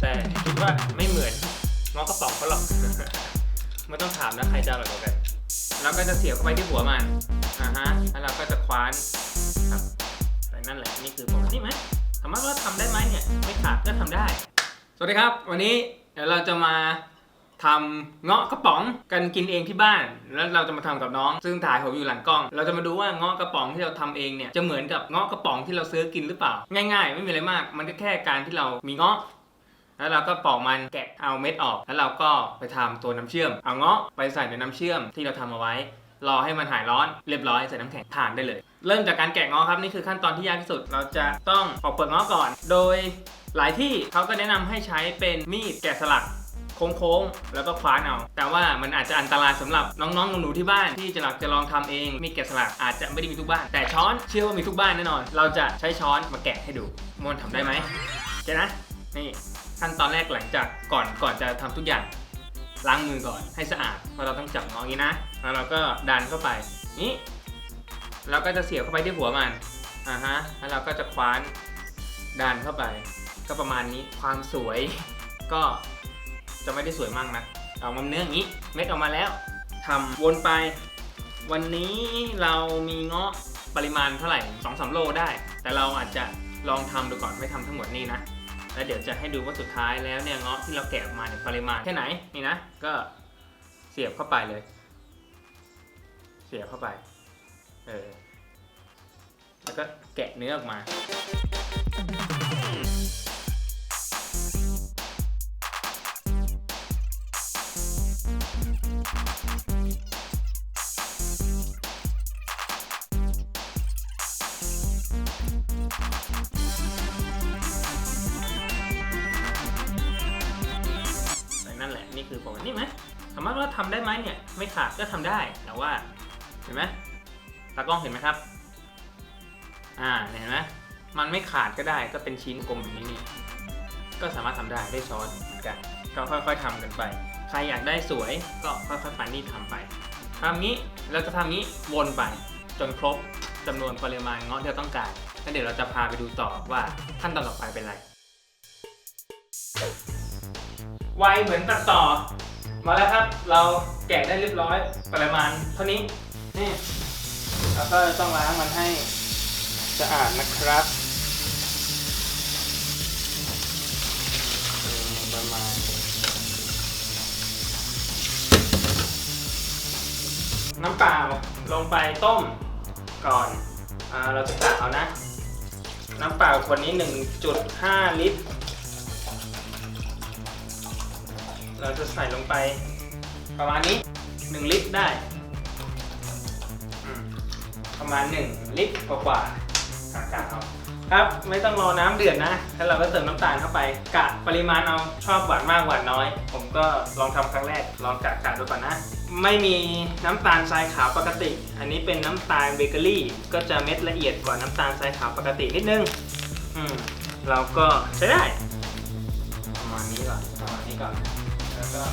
แต่คิดว่าไม่เหมือนเงาะกระป๋องเขาหรอก ไม่ต้องถามนะใครจะอร่อยกว่ากัน เราก็จะเสียบเข้าไปที่หัวมันอ่าฮะ แล้วเราก็จะคว้านครับแต่นั่นแหละนี่คือผมนี่ไหมถามว่าทำได้ไหมเนี่ย ไม่ขาดก็ทำได้ สวัสดีครับ วันนี้เดี๋ยวเราจะมาทำเงาะกระป๋องกันกินเองที่บ้าน แล้วเราจะมาทำกับน้อง ซึ่งถ่ายผมอยู่หลังกล้อง เราจะมาดูว่าเงาะกระป๋องที่เราทำเองเนี่ยจะเหมือนกับเงาะกระป๋องที่เราซื้อกินหรือเปล่า ง่าย ๆ ไม่มีอะไรมาก มันก็แค่การที่เรามีเงาะ แล้วเราก็ปอกมันแกะเอาเม็ดออก แล้วเราก็ไปทำตัวน้ำเชื่อม เอาเงาะไปใส่ในน้ำเชื่อมที่เราทำเอาไว้ รอให้มันหายร้อนเรียบร้อยใส่น้ำแข็งทานได้เลย เริ่มจากการแกะเงาะครับนี่คือขั้นตอนที่ยากที่สุด เราจะต้องปอกเปลือกเงาะก่อน โดยหลายที่เขาก็แนะนำให้ใช้เป็นมีดแกะสลักโค้งๆ แล้วก็คว้านเอา แต่ว่ามันอาจจะอันตรายสำหรับน้องๆ หนูๆ ที่บ้านที่จะหลักจะลองทำเอง มีดแกะสลักอาจจะไม่ได้มีทุกบ้าน แต่ช้อนเชื่อว่ามีทุกบ้านแน่นอน เราจะใช้ช้อนมาแกะให้ดูมอนทำได้ไหมโอเคนะ นี่ ขั้นตอนแรกหลังจากก่อนก่อนจะทำทุกอย่างล้างมือก่อนให้สะอาดเพราะเราต้องจับงออย่างนี้นะ แล้วเราก็ดันเข้าไปนี่เราก็จะเสียบเข้าไปที่หัวมันอ่าฮะแล้วเราก็จะคว้านดันเข้าไป ก็ประมาณนี้ความสวยก็จะไม่ได้สวยมากนะเอามาเนื้ออย่างนี้เม็ดออกมาแล้วทำวนไป วันนี้เรามีเงาะปริมาณเท่าไหร่สองสามโลได้ แต่เราอาจจะลองทำดูก่อนไม่ทำทั้งหมดนี่นะ แล้วเดี๋ยวจะให้ดูว่าสุดท้ายแล้วเนี่ยเงาะที่เราแกะออกมาเนี่ยปริมาณแค่ไหนนี่นะก็เสียบเข้าไปเลย เสียบเข้าไปเออแล้วก็แกะเนื้อออกมา นั่นแหละนี่คือผมนี่ไหมถามว่าทำได้ไหมเนี่ย ไม่ขาดก็ทำได้ แต่ว่า เห็นไหมตากล้องเห็นไหมครับ อ่า เห็นไหมมันไม่ขาดก็ได้ ก็เป็นชิ้นกลมแบบนี้นี่ ก็สามารถทำได้ได้ช้อนเหมือนกัน ก็ค่อยๆทำกันไป ใครอยากได้สวยก็ค่อยๆปานนี่ทำไปทำงี้เราจะทำงี้วนไปจนครบจำนวนปริมาณเงาะที่เราต้องการ แล้วเดี๋ยวเราจะพาไปดูต่อว่าขั้นตอนต่อไปเป็นไร ไวเหมือนตัดต่อ มาแล้วครับ เราแกะได้เรียบร้อยปริมาณเท่านี้นี่แล้วก็ต้องล้างมันให้สะอาดนะครับประมาณน้ำเปล่าลงไปต้มก่อนอเราจะตักเอานะ น้ำเปล่าขวดนี้ 1.5 ลิตร เราจะใส่ลงไปประมาณนี้ 1 ลิตรได้ ประมาณ 1 ลิตรกว่าๆกะกะเอาครับ ไม่ต้องรอน้ำเดือดนะ แล้วเราก็เติมน้ำตาลเข้าไปกะปริมาณเอาชอบหวานมากหวานน้อย ผมก็ลองทำครั้งแรก ลองกะกะดูก่อนนะ ไม่มีน้ำตาลทรายขาวปกติ อันนี้เป็นน้ำตาลเบเกอรี่ ก็จะเม็ดละเอียดกว่าน้ำตาลทรายขาวปกตินิดนึง อืมเราก็ใช้ได้ ประมาณนี้ก่อน ประมาณนี้ก่อน แล้วก็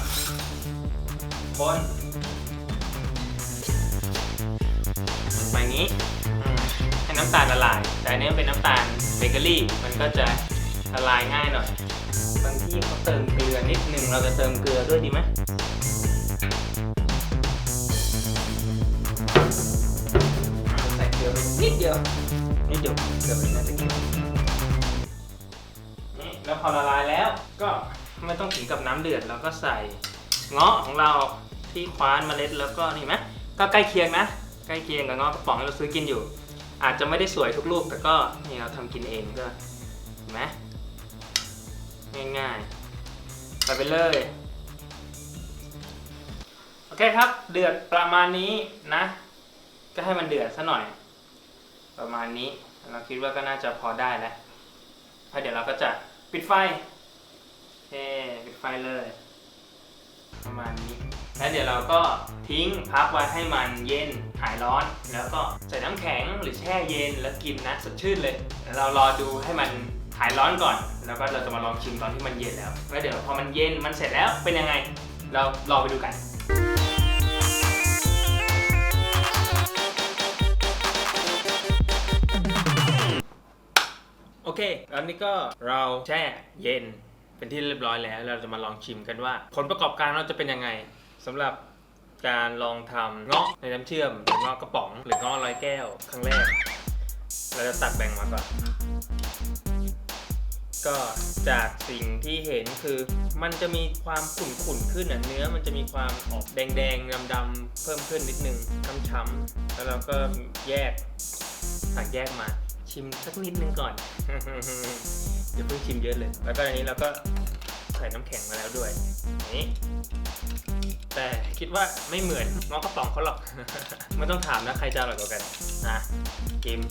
คนไปอย่างนี้ให้น้ำตาลละลาย แต่อันนี้มันเป็นน้ำตาลเบเกอรี่ มันก็จะละลายง่ายหน่อย บางที่เขาเติมเกลือนิดนึง เราจะเติมเกลือด้วยดีไหมใส่เกลือไปนิดเดียว นิดเดียวเกลือไปน่าจะเกี่ยวนี่แล้วพอละลายแล้วก็ ไม่ต้องถึงกับน้ำเดือดเราก็ใส่เงาะของเราที่คว้านเมล็ดแล้วก็นี่ไหมก็ใกล้เคียงนะ ใกล้เคียงกับเงาะกระป๋องที่เราซื้อกินอยู่ อาจจะไม่ได้สวยทุกลูกแต่ก็นี่เราทำกินเองก็เห็นไหมง่ายๆไปไปเลยโอเคครับเดือดประมาณนี้นะ ก็ให้มันเดือดซะหน่อย ประมาณนี้เราคิดว่าก็น่าจะพอได้แล้วแล้วเดี๋ยวเราก็จะปิดไฟ เคปิดไฟเลย ประมาณนี้ แล้วเดี๋ยวเราก็ทิ้งพักไว้ให้มันเย็นหายร้อน แล้วก็ใส่น้ำแข็งหรือแช่เย็นแล้วกินนะสดชื่นเลยแล้วเรารอดูให้มันหายร้อนก่อน แล้วก็เราจะมาลองชิมตอนที่มันเย็นแล้วแล้วเดี๋ยวพอมันเย็นมันเสร็จแล้วเป็นยังไง เรารอไปดูกันโอเคอันนี้ก็เราแช่เย็น เป็นที่เรียบร้อยแล้ว เราจะมาลองชิมกันว่า ผลประกอบการเราจะเป็นยังไงสำหรับการลองทำเงาะในน้ำเชื่อมหรือเงาะกระป๋อง หรือเงาะร้อยแก้ว ครั้งแรก เราจะตัดแบ่งมาก่อนก็จากสิ่งที่เห็นคือมันจะมีความขุ่นๆขึ้นอะเนื้อมันจะมีความออกแดงๆดงดำๆเพิ่มขึ้นนิดนึงช้ำๆแล้วเราก็แยกตักแยกมา ชิมสักนิดนึงก่อน อย่าเพิ่งชิมเยอะเลย แล้วก็อันนี้เราก็ใส่น้ำแข็งมาแล้วด้วยนี่แต่คิดว่าไม่เหมือนงอกระป๋องเขาหรอก ไม่ต้องถามนะใครจะอร่อยกว่ากันนะกิม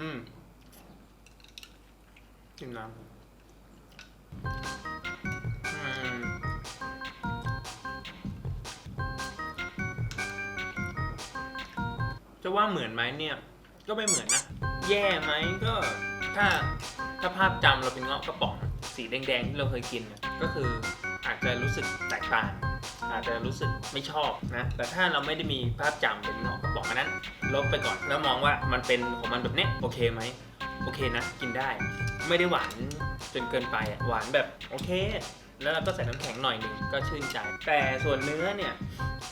อืมกินน้ำ จะว่าเหมือนไหมเนี่ย ก็ไม่เหมือนนะ แย่ไหมก็ถ้าถ้าภาพจำเราเป็นเงาะกระป๋องสีแดงๆที่เราเคยกินเนี่ยก็คืออาจจะรู้สึกแตกต่าง อาจจะรู้สึกไม่ชอบนะ แต่ถ้าเราไม่ได้มีภาพจำเป็นเงาะกระป๋องอันนั้น ลบไปก่อนแล้วมองว่ามันเป็นของมันแบบเนี้ยโอเคไหมโอเคนะ กินได้ ไม่ได้หวานจนเกินไปอะหวานแบบโอเค แล้วเราก็ใส่น้ำแข็งหน่อยหนึ่งก็ชื่นใจ แต่ส่วนเนื้อเนี่ย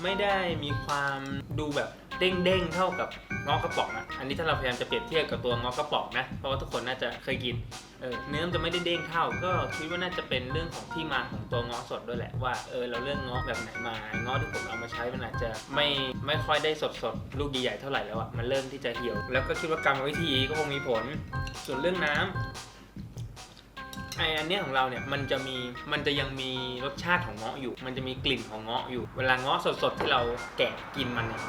ไม่ได้มีความดูแบบ เด้งๆเท่ากับเงอกระป๋องอะอันนี้ถ้าเราพยายามจะเปรียบเทียบกับตัวเงอกระป๋องนะ เพราะว่าทุกคนน่าจะเคยกินเออเนื้อมันจะไม่ได้เด้งเท่า ก็คิดว่าน่าจะเป็นเรื่องของที่มาของตัวเงอสดด้วยแหละว่าเออเราเลือกเงอแบบไหนมาเงอที่ผมเอามาใช้มันอาจจะไม่ไม่ค่อยได้สดสดลูกใหญ่ๆเท่าไหร่แล้วอะมันเริ่มที่จะเหี่ยว แล้วก็คิดว่ากรรมวิธีก็คงมีผล ส่วนเรื่องน้ำไออันเนี้ยของเราเนี่ยมันจะมีมันจะยังมีรสชาติของเงาะอยู่ มันจะมีกลิ่นของเงาะอยู่ เวลาเงาะสดๆที่เราแกะกินมันเนี่ย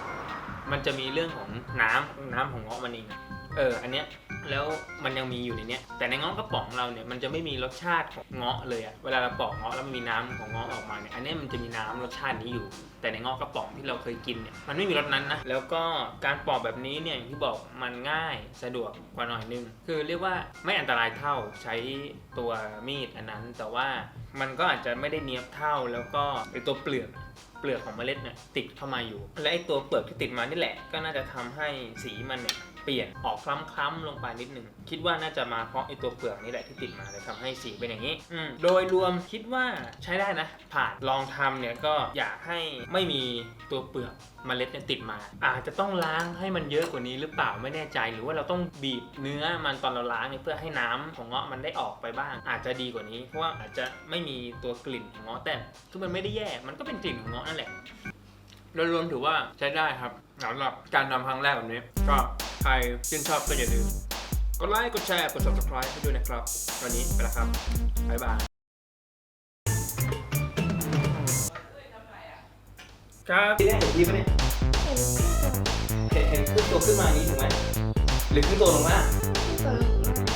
มันจะมีเรื่องของน้ำน้ำของเงาะมันเองอะเออ อันเนี้ย แล้วมันยังมีอยู่ในเนี้ยแต่ในเงาะกระป๋องเราเนี่ยมันจะไม่มีรสชาติของเงาะเลยอะเวลาเราปอกเงาะแล้วมันมีน้ำของเงาะออกมาเนี่ยอันเนี้ยมันจะมีน้ำรสชาตินี้อยู่ แต่ในเงาะกระป๋องที่เราเคยกินเนี่ยมันไม่มีรสนั้นนะแล้วก็การปอกแบบนี้เนี่ยอย่างที่บอกมันง่ายสะดวกกว่าหน่อยนึงคือเรียกว่าไม่อันตรายเท่าใช้ตัวมีดอันนั้น แต่ว่ามันก็อาจจะไม่ได้เนียบเท่าแล้วก็ไอตัวเปลือก เปลือกของเมล็ดเนี่ยติดเข้ามาอยู่ และไอตัวเปลือกที่ติดมานี่แหละ ก็น่าจะทำให้สีมันเนี่ย เปลี่ยนออกคล้ำๆลงไปนิดนึง คิดว่าน่าจะมาเพราะไอตัวเปลือกนี่แหละที่ติดมาเลยทำให้สีเป็นอย่างนี้อืมโดยรวมคิดว่าใช้ได้นะ ผ่านลองทำเนี่ยก็อยากให้ไม่มีตัวเปลือกเมล็ดเนี่ยติดมา อาจจะต้องล้างให้มันเยอะกว่านี้หรือเปล่าไม่แน่ใจ หรือว่าเราต้องบีบเนื้อมันตอนเราล้างเนี่ยเพื่อให้น้ำของเงาะมันได้ออกไปบ้าง อาจจะดีกว่านี้เพราะว่าอาจจะไม่มีตัวกลิ่นของเงาะแต่คือมันไม่ได้แย่ มันก็เป็นกลิ่นของเงาะนั่นแหละ โดยรวมถือว่าใช้ได้ครับสำหรับการทำครั้งแรกแบบนี้ ก็ใครชื่นชอบก็อย่าลืมกดไลค์กดแชร์กด subscribe ให้ด้วยนะครับ วันนี้ไปแล้วครับบ๊ายบายครับที่แรกเห็นพี่ปะเนี่ยเห็นเห็นขึ้นตัวขึ้นมาอย่างนี้ถูกไหมหรือขึ้นตัวลงมาเห็นขึ้น